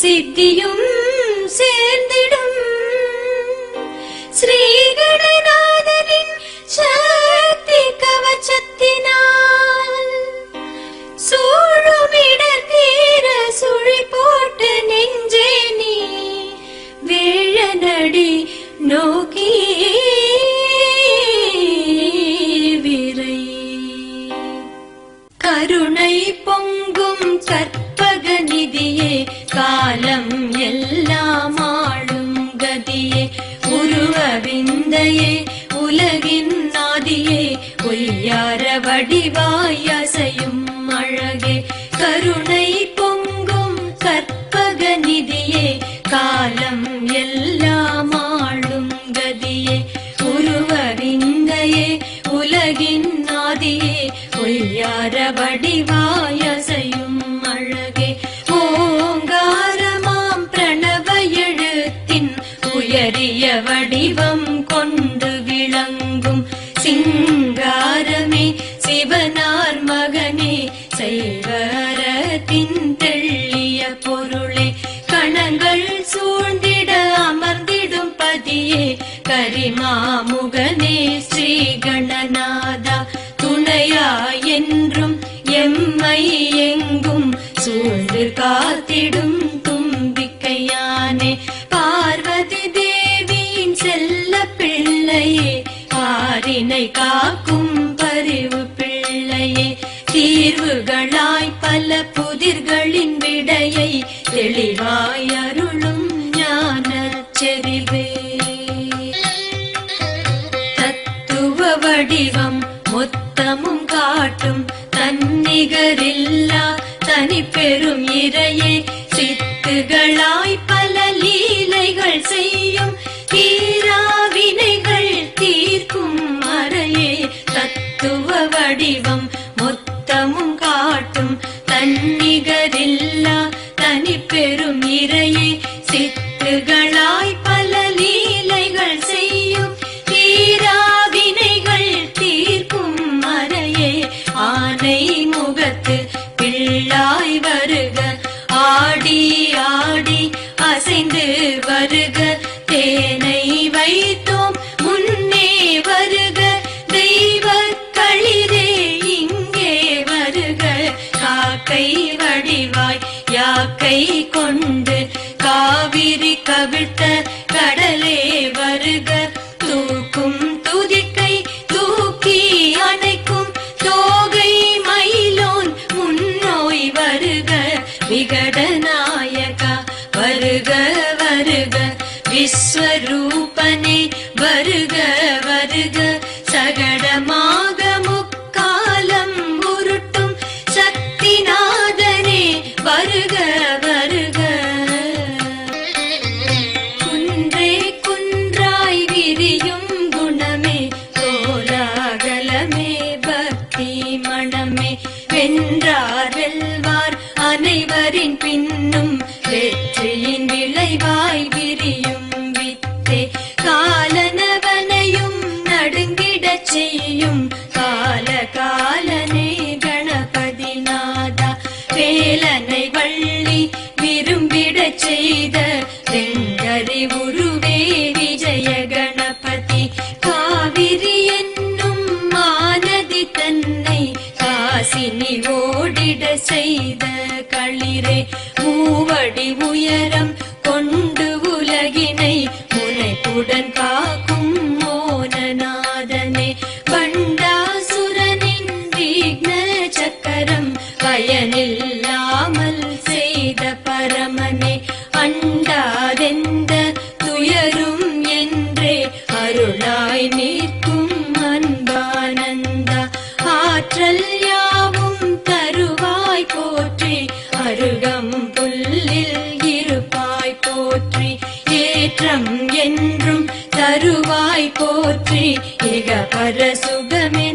சித்தியும் சேர்ந்திடும். ஸ்ரீகணநாதனின் சக்தி கவச்சத்தினால் சூழுமிட தீர சுழி போட்டு நெஞ்சே நீ வேழநடி நோக்கி காலம் எல்லாம் ஆளும் கதியே உருவ விந்தையே உலகின் நாதியே பொய்யார வடிவாய் அசையும் அழகே. கருணை பொங்கும் கற்பக நிதியே காலம் எல்லாம் ஆளும் கதியே. உருவ விந்தையே உலகின் நாதியே வடிவாயசையும் வடிவம் கொண்டு விளங்கும் சிங்காரமே சிவனார் மகனே செய்வரத்தின் தெள்ளிய பொருளே கணங்கள் சூழ்ந்திட அமர்ந்திடும் பதியே கரிமாமுகனே ஸ்ரீ கணநாதா துணையா என்றும் எம்மை எங்கும் சூழ்ந்து காத்திடும் வடிவம் மொத்தமும் காட்டும் தன்னிகரில்லா தனி பெரும் இறையே. சித்துகளாய் பல லீலைகள் செய்யும் தீராவினைகள் தீர்க்கும் அறையே. தத்துவ வடிவம் மொத்தமும் காட்டும் தன்னிகரில்லா தனி பெரும் இறையே. சித்துகள் தவிழ்த்த கடலே வருக. தூக்கும் துதிக்கை தூக்கி அணைக்கும் தோகை மயிலோன் முன்னோய் வருக. விகடநாயகா வருக வருக. விஸ்வரூபனே வருக வருக. வெற்றியின் விரியும் வித்தே காலனவனையும் நடுங்கிடச் செய்யும் கால காலனே கணபதி வேலனை வள்ளி விரும்பிடச் செய்த வெங்கரி உருவே விஜய கணபதி. காவிரி என்னும் மானதி தன்னை காசினி ஓடிட செய்த களிரே மூவடி உயரம் அருகம் புல்லில் இருப்பாய் போற்றி ஏற்றம் என்றும் தருவாய் போற்றி இக பரசுகமே